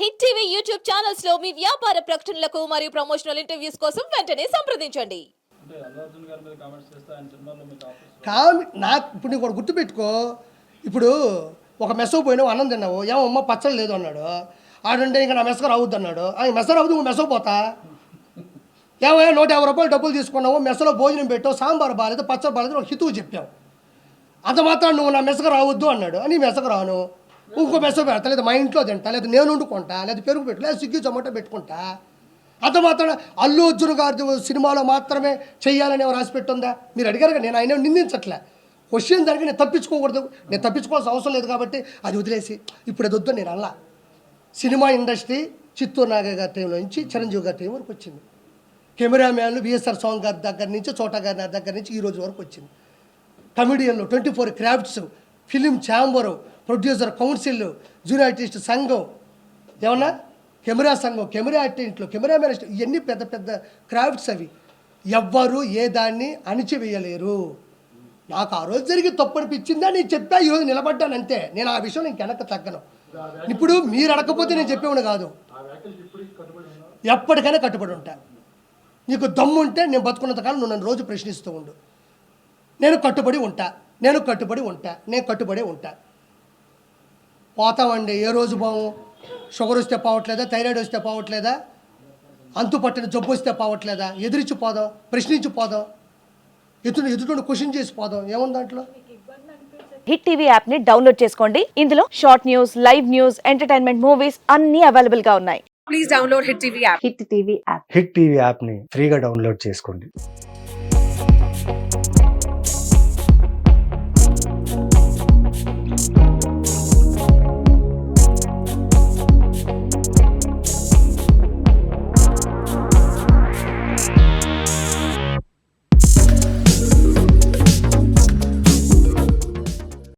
Hit TV YouTube ఛానల్స్లో మీ వ్యాపార ప్రకటనలకు మరియు ప్రమోషనల్ ఇంటర్వ్యూస్ కోసం వెంటనే సంప్రదించండి. ఆయన కామి నాకు ఇప్పుడు నీకు ఒకటి గుర్తుపెట్టుకో. ఇప్పుడు ఒక మెసవు పోయినావు అన్నం తిన్నావు. ఏమమ్మ పచ్చడి లేదు అన్నాడు. ఆడుంటే ఇంకా నా మెసక రావద్దు అన్నాడు. ఆ మెస రావద్దు నువ్వు మెసకు పోతా. ఏమయ్యా నూట యాభై రూపాయలు డబ్బులు తీసుకున్నావు మెసలో భోజనం పెట్టావు సాంబార్ బాగాలేదు పచ్చడి బాగాలేదు ఒక హితువు చెప్పావు. అంత మాత్రం నువ్వు నా మెసక రావద్దు అన్నాడు. అని మెసక రాను. ఇంకో మెస పెడతా. లేదా మా ఇంట్లో తింటా లేదా నేను వండుకుంటా లేదా పెరుగు పెట్టు లేదా స్విగ్గీ జొమాటో పెట్టుకుంటా. అంత మాత్రం అల్లు అర్జున్ గారి సినిమాలో మాత్రమే చేయాలని ఎవరు రాసి పెట్టుందా మీరు అడిగారు కదా నేను ఆయన నిందించట్లే. క్వశ్చన్ జరిగి నేను తప్పించుకోకూడదు. నేను తప్పించుకోవాల్సిన అవసరం లేదు కాబట్టి అది వదిలేసి ఇప్పుడు అది వద్దు నేను అల్లా. సినిమా ఇండస్ట్రీ చిత్తూరు నాగ గారి టైంలో నుంచి చిరంజీవి గారి టైం వరకు వచ్చింది. కెమెరామ్యాన్లు విఎస్ఆర్ సాంగ్ గారి దగ్గర నుంచి చోటా గారి దగ్గర నుంచి ఈ రోజు వరకు వచ్చింది. కమిడియన్లు twenty four crafts film chamber producer council junior artist సంఘం ఏమన్నా? కెమెరా సంఘం కెమెరా ఆర్టిస్టులు మేనేజ్ ఇవన్నీ పెద్ద పెద్ద క్రాఫ్ట్స్ అవి. ఎవ్వరు ఏ దాన్ని అణిచివేయలేరు. నాకు ఆ రోజు జరిగి తప్పు అనిపించిందా? నేను చెప్పా ఈరోజు నిలబడ్డాను అంతే. నేను ఆ విషయం నేను తగ్గను. ఇప్పుడు మీరు అడగకపోతే నేను చెప్పేవాడు కాదు. ఎప్పటికైనా కట్టుబడి ఉంటా. నీకు దమ్ముంటే నేను బతుకున్నంతకాలం నువ్వు నన్ను రోజు ప్రశ్నిస్తూ ఉండు. నేను కట్టుబడి ఉంటా. నేను కట్టుబడి ఉంటా నేను కట్టుబడి ఉంటా. పోతామండి ఏ రోజు బాము షుగర్ వస్తే పోవట్లేదా? థైరాయిడ్ వస్తే పోవట్లేదా? అంతు పట్టిన జబ్బు వస్తే పోవట్లేదా? ఎదిరించి పోదాం ప్రశ్నించి పోదాం. ఎదురు ఎదుటి క్వశ్చన్ చేసి పోదాం. ఏముంది దాంట్లో? హిట్ టీవీ యాప్ని డౌన్లోడ్ చేసుకోండి. ఇందులో short news live news entertainment movies అన్ని అవైలబుల్గా ఉన్నాయి. please download Hit TV app. Hit TV app. Hit TV యాప్ని ఫ్రీగా డౌన్లోడ్ చేసుకోండి.